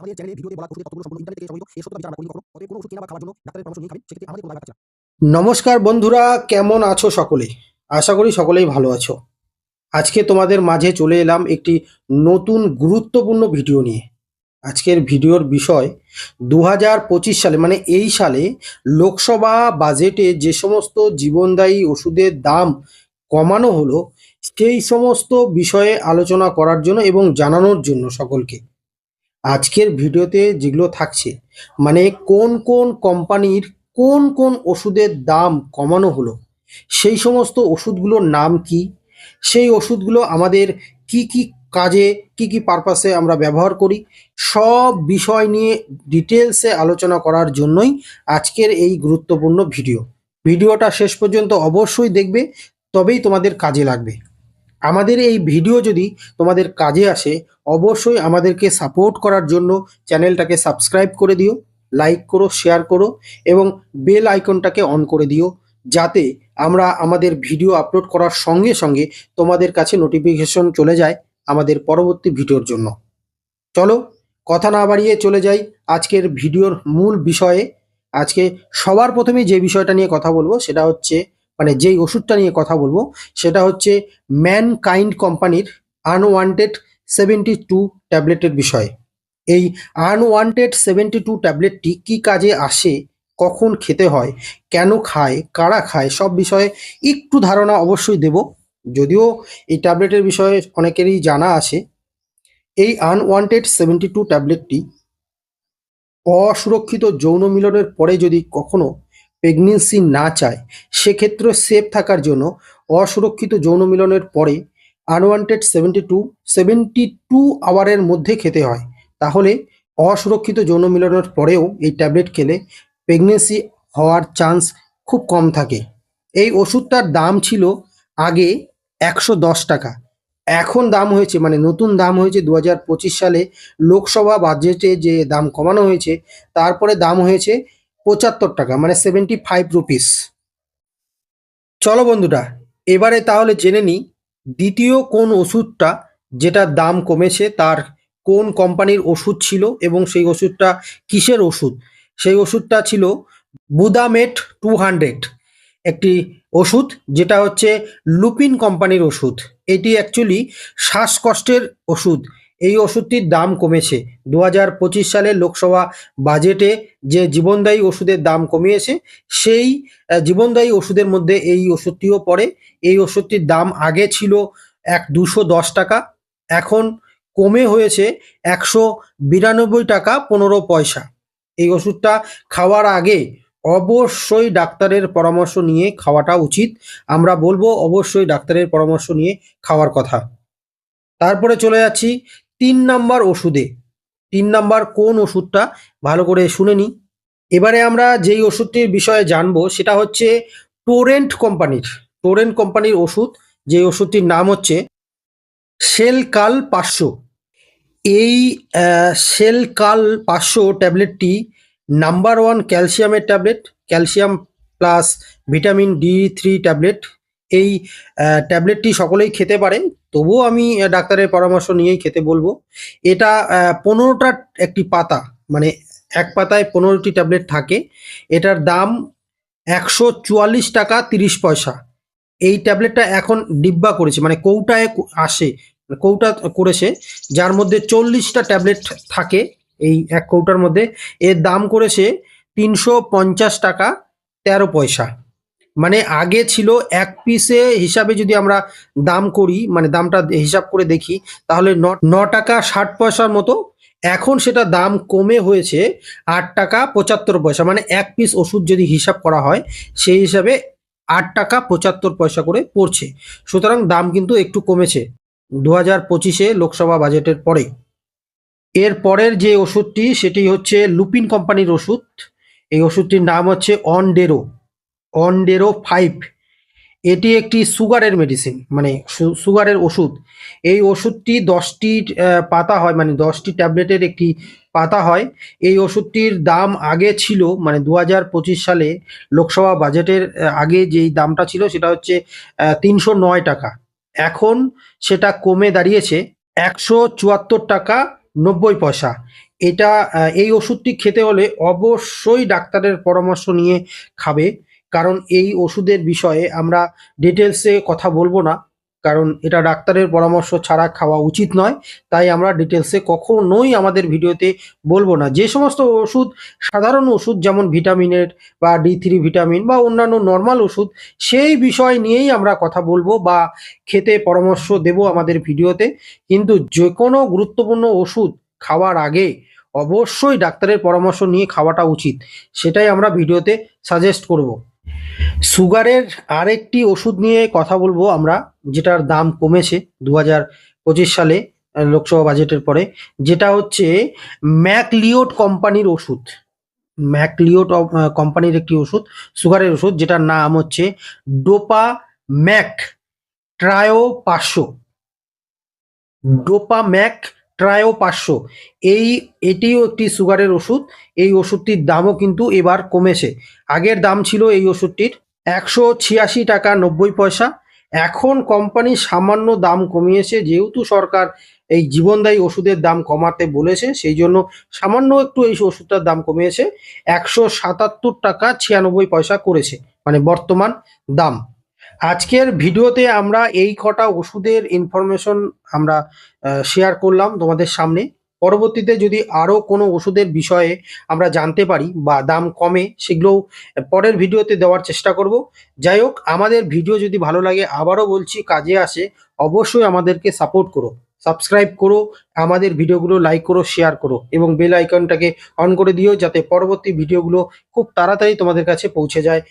আমাদের চ্যানেলে ভিডিওতে বলা ওষুধের তথ্যগুলো সম্পূর্ণ ইন্টারনেট থেকে সংগৃহীত এর সত্যতা বিচার করিনি কখনো অতএব কোনো ওষুধ কেনা বা খাওয়ার জন্য ডাক্তারের পরামর্শ নিয়ে খাবেন সেক্ষেত্রে আমাদের কোনো দায় নমস্কার বন্ধুরা, কেমন আছো সকলে? আশা করি সকলেই ভালো আছো। আজকে তোমাদের মাঝে চলে এলাম একটি নতুন গুরুত্বপূর্ণ ভিডিও নিয়ে। আজকের ভিডিওর বিষয় দু সালে মানে এই সালে লোকসভা বাজেটে যে সমস্ত জীবনদায়ী ওষুধের দাম কমানো হলো, সেই সমস্ত বিষয়ে আলোচনা করার জন্য এবং জানানোর জন্য সকলকে। আজকের ভিডিওতে যেগুলো থাকছে মানে কোন কোন কোম্পানির কোন কোন ওষুধের দাম কমানো হলো, সেই সমস্ত ওষুধগুলোর নাম কি, সেই ওষুধগুলো আমাদের কি কি কাজে, কি কি পারপাসে আমরা ব্যবহার করি, সব বিষয় নিয়ে ডিটেলসে আলোচনা করার জন্যই আজকের এই গুরুত্বপূর্ণ ভিডিও। ভিডিওটা শেষ পর্যন্ত অবশ্যই দেখবে, তবেই তোমাদের কাজে লাগবে। আমাদের এই ভিডিও যদি তোমাদের কাজে আসে, অবশ্যই আমাদেরকে সাপোর্ট করার জন্য চ্যানেলটাকে সাবস্ক্রাইব করে দিও লাইক করো শেয়ার করো এবং বেল আইকনটাকে অন করে দিও যাতে আমরা আমাদের ভিডিও আপলোড করার সঙ্গে সঙ্গে তোমাদের কাছে নোটিফিকেশন চলে যায় আমাদের পরবর্তী ভিডিওর জন্য। চলো কথা না বাড়িয়ে চলে যাই আজকের ভিডিওর মূল বিষয়ে। আজকে সবার প্রথমে যে বিষয়টা নিয়ে কথা বলব সেটা হচ্ছে মানে যেই ওষুধটা নিয়ে কথা বলব, সেটা হচ্ছে ম্যান কাইন্ড কোম্পানির আনওয়ান্টেড সেভেন্টি টু ট্যাবলেটের বিষয়ে। এই আনওয়ান্টেড সেভেন্টি টু ট্যাবলেটটি কী কাজে আসে, কখন খেতে হয়, কেন খায়, কারা খায়, সব বিষয়ে একটু ধারণা অবশ্যই দেব। যদিও এই ট্যাবলেটের বিষয়ে অনেকেরই জানা আছে, এই আনওয়ান্টেড সেভেন্টি টু ট্যাবলেটটি অসুরক্ষিত যৌন মিলনের পরে যদি কখনো প্রেগনেন্সি না চায় সেক্ষেত্রে সেফ থাকার জন্য অসুরক্ষিত যৌন মিলনের পরে Unwanted seventy two seventy two আওয়ারের মধ্যে খেতে হয়। তাহলে অসুরক্ষিত যৌন মিলনের পরেও এই ট্যাবলেট খেলে প্রেগনেন্সি হওয়ার চান্স খুব কম থাকে। এই ওষুধটার দাম ছিল আগে একশো দশ টাকা। এখন দাম হয়েছে মানে নতুন দাম হয়েছে দু হাজার পঁচিশ সালে লোকসভা বাজেটে যে দাম কমানো হয়েছে, তারপরে দাম হয়েছে পঁচাত্তর টাকা মানে সেভেন্টি ফাইভ রুপিস চলো বন্ধুরা, এবারে তাহলে জেনে নিই, দ্বিতীয় কোন ওষুধটা যেটার দাম কমেছে, তার কোন কোম্পানির ওষুধ ছিল এবং সেই ওষুধটা কিসের ওষুধ? সেই ওষুধটা ছিল বুদামেট টু হান্ড্রেড একটি ওষুধ যেটা হচ্ছে লুপিন কোম্পানির ওষুধ। এটি অ্যাকচুয়ালি শ্বাসকষ্টের ওষুধ। এই ওষুধটির দাম কমেছে। দু হাজার পঁচিশ সালে লোকসভা বাজেটে যে জীবনদায়ী ওষুধের দাম কমিয়েছে, সেই জীবনদায়ী ওষুধের মধ্যে এই ওষুধটিও পড়ে। এই ওষুধটির দাম আগে ছিল এক দুশো দশ টাকা, এখন কমে হয়েছে একশো বিরানব্বই টাকা পনেরো পয়সা। এই ওষুধটা খাওয়ার আগে অবশ্যই ডাক্তারের পরামর্শ নিয়ে খাওয়াটা উচিত। আমরা বলব, অবশ্যই ডাক্তারের পরামর্শ নিয়ে খাওয়ার কথা। তারপরে চলে যাচ্ছি তিন নাম্বার ওষুধে, তিন নাম্বার কোন ওষুধটা, ভালো করে শুনে নিই। এবারে আমরা যেই ওষুধটির বিষয়ে জানব, সেটা হচ্ছে টোরেন্ট কোম্পানির টোরেন্ট কোম্পানির ওষুধ, যে ওষুধটির নাম হচ্ছে সেলকাল পাঁচশো। এই সেলকাল পাঁচশো ট্যাবলেটটি নাম্বার ওয়ান ক্যালসিয়ামের tablet, calcium plus vitamin D three tablet এই ট্যাবলেটটি সকলেই খেতে পারে তবুও আমি ডাক্তারের পরামর্শ নিয়েই খেতে বলব। এটা পনেরোটা একটি পাতা মানে এক পাতায় পনেরোটি ট্যাবলেট থাকে। এটার দাম একশো চুয়াল্লিশ টাকা তিরিশ পয়সা। এই ট্যাবলেটটা এখন ডিব্বা করেছে মানে কৌটায় আসে কৌটা করেছে, যার মধ্যে চল্লিশটা ট্যাবলেট থাকে এই এক কৌটার মধ্যে। এর দাম করেছে তিনশো পঞ্চাশ টাকা তেরো পয়সা। মানে আগে ছিল এক পিসে হিসাবে যদি আমরা দাম করি মানে দামটা হিসাব করে দেখি, তাহলে ন টাকা ষাট পয়সার মতো, এখন সেটা দাম কমে হয়েছে আট টাকা পঁচাত্তর পয়সা মানে এক পিস ওষুধ যদি হিসাব করা হয়, সেই হিসাবে আট টাকা পঁচাত্তর পয়সা করে পড়ছে। সুতরাং দাম কিন্তু একটু কমেছে দু হাজার পঁচিশে লোকসভা বাজেটের পরে। এর পরের যে ওষুধটি, সেটি হচ্ছে লুপিন কোম্পানির ওষুধ। এই ওষুধটির নাম হচ্ছে অনডেরো। অনডেরো ফাইভ। এটি একটি সুগারের মেডিসিন মানে সুগারের ওষুধ। এই ওষুধটি দশটি পাতা হয় মানে দশটি ট্যাবলেটের একটি পাতা হয়। এই ওষুধটির দাম আগে ছিল মানে দু হাজার পঁচিশ সালে লোকসভা বাজেটের আগে যেই দামটা ছিল সেটা হচ্ছে তিনশো নয় টাকা। এখন সেটা কমে দাঁড়িয়েছে, একশো চুয়াত্তর টাকা নব্বই পয়সা। এটা এই ওষুধটি খেতে হলে অবশ্যই ডাক্তারের পরামর্শ নিয়ে খাবে। কারণ এই ওষুধের বিষয়ে আমরা ডিটেলসে কথা বলব না, কারণ এটা ডাক্তারের পরামর্শ ছাড়া খাওয়া উচিত নয়, তাই আমরা ডিটেলসে কখনোই আমাদের ভিডিওতে বলব না। যে সমস্ত ওষুধ, সাধারণ ওষুধ যেমন ভিটামিনের বা ডি থ্রি ভিটামিন বা অন্যান্য নর্মাল ওষুধ, সেই বিষয় নিয়েই আমরা কথা বলব বা খেতে পরামর্শ দেব আমাদের ভিডিওতে। কিন্তু যে কোনো গুরুত্বপূর্ণ ওষুধ খাওয়ার আগে অবশ্যই ডাক্তারের পরামর্শ নিয়ে খাওয়াটা উচিত, সেটাই আমরা ভিডিওতে সাজেস্ট করব। সুগারের আরেকটি ওষুধ নিয়ে কথা বলব আমরা, যেটার দাম কমেছে দু হাজার পঁচিশ সালে লোকসভা বাজেটের পরে, যেটা হচ্ছে ম্যাকলিওট কোম্পানির ওষুধ। ম্যাকলিওট কোম্পানির একটি ওষুধ, সুগারের ওষুধ, যেটার নাম হচ্ছে ডোপা ম্যাক ট্রায়ো পাঁচশো ডোপা ম্যাক ট্রায়ো পাঁচশো এই, এটিও একটি সুগারের ওষুধ। এই ওষুধটির দামও কিন্তু এবার কমেছে। আগের দাম ছিল এই ওষুধটির একশো ছিয়াশি টাকা নব্বই পয়সা। এখন কোম্পানি সামান্য দাম কমিয়েছে। যেহেতু সরকার এই জীবনদায়ী ওষুধের দাম কমাতে বলেছে, সেই জন্য সামান্য একটু এই ওষুধটার দাম কমিয়েছে। একশো সাতাত্তর টাকা ছিয়ানব্বই পয়সা করেছে। মানে বর্তমান দাম। আজকের ভিডিওতে আমরা এই কটা ওষুধের ইনফরমেশন আমরা শেয়ার করলাম তোমাদের সামনে। পরবর্তীতে যদি আরও কোনো ওষুধের বিষয়ে আমরা জানতে পারি বা দাম কমে, সেগুলোও পরের ভিডিওতে দেওয়ার চেষ্টা করব। যাই হোক, আমাদের ভিডিও যদি ভালো লাগে, আবারও বলছি, কাজে আসে, অবশ্যই আমাদেরকে সাপোর্ট করো। সাবস্ক্রাইব করো, আমাদের ভিডিওগুলো লাইক করো শেয়ার করো এবং বেল আইকনটাকে অন করে দিও যাতে পরবর্তী ভিডিওগুলো খুব তাড়াতাড়ি তোমাদের কাছে পৌঁছে যায়।